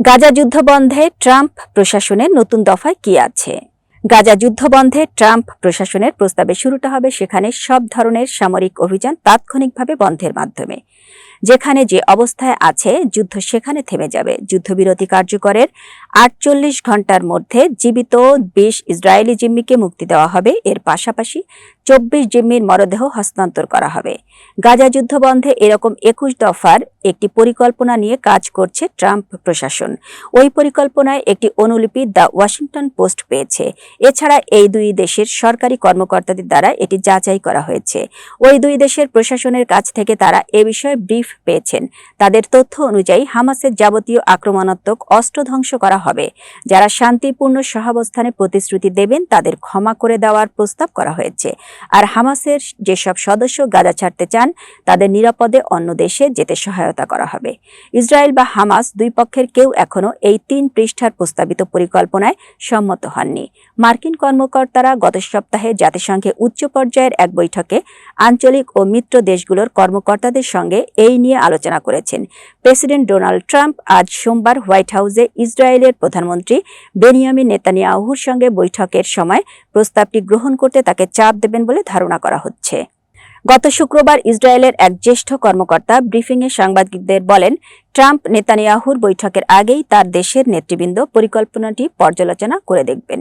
Gaza যুদ্ধবন্ধে Trump প্রশাসনের নতুন দফায় কি আছে? গাজা যুদ্ধবন্ধে ট্রাম্প প্রশাসনের প্রস্তাবে শুরুটা হবে সেখানে সব ধরনের সামরিক অভিযান তাৎক্ষণিকভাবে বন্ধের মাধ্যমে। যেখানে যে অবস্থায় আছে, যুদ্ধ সেখানে থেমে যাবে। যুদ্ধবিরতি কার্যকরের আটচল্লিশ ঘণ্টার মধ্যে জীবিত বিশ ইসরায়েলি জিম্মিকে মুক্তি দেওয়া হবে। এর পাশাপাশি চব্বিশ জিম্মির মরদেহ হস্তান্তর করা হবে। গাজা যুদ্ধবন্ধে এরকম একুশ দফার একটি পরিকল্পনা নিয়ে কাজ করছে ট্রাম্প প্রশাসন। ওই পরিকল্পনায় একটি অনুলিপি দ্য ওয়াশিংটন পোস্ট পেয়েছে। এছাড়া এই দুই দেশের সরকারি কর্মকর্তাদের দ্বারা এটি যাচাই করা হয়েছে। ওই দুই দেশের প্রশাসনের কাছ থেকে তারা এ বিষয়ে ব্রিফ পেয়েছেন। তাদের তথ্য অনুযায়ী হামাসের যাবতীয় আক্রমণাত্মক অস্ত্র ধ্বংস করা হবে। যারা শান্তিপূর্ণ সহাবস্থানে প্রতিশ্রুতি দেবেন, তাদের ক্ষমা করে দেওয়ার প্রস্তাব করা হয়েছে। আর হামাসের যেসব সদস্য গাজা ছাড়তে চান, তাদের নিরাপদে অন্য দেশে যেতে সহায়তা করা হবে। ইসরায়েল বা হামাস দুই পক্ষের কেউ এখনও এই তিন পৃষ্ঠার প্রস্তাবিত পরিকল্পনায় সম্মত হননি। মার্কিন কর্মকর্তারা গত সপ্তাহে জাতিসংঘে উচ্চ পর্যায়ের এক বৈঠকে আঞ্চলিক ও মিত্র দেশগুলোর কর্মকর্তাদের সঙ্গে এই নিয়ে আলোচনা করেছেন। প্রেসিডেন্ট ডোনাল্ড ট্রাম্প আজ সোমবার হোয়াইট হাউসে ইসরায়েলের প্রধানমন্ত্রী বেনিয়ামিন নেতানিয়াহুর সঙ্গে বৈঠকের সময় প্রস্তাবটি গ্রহণ করতে তাকে চাপ দেবেন বলে ধারণা করা হচ্ছে। গত শুক্রবার ইসরায়েলের এক জ্যেষ্ঠ কর্মকর্তা ব্রিফিংয়ে সাংবাদিকদের বলেন, ট্রাম্প নেতানিয়াহুর বৈঠকের আগেই তার দেশের নেতৃবৃন্দ পরিকল্পনাটি পর্যালোচনা করে দেখবেন।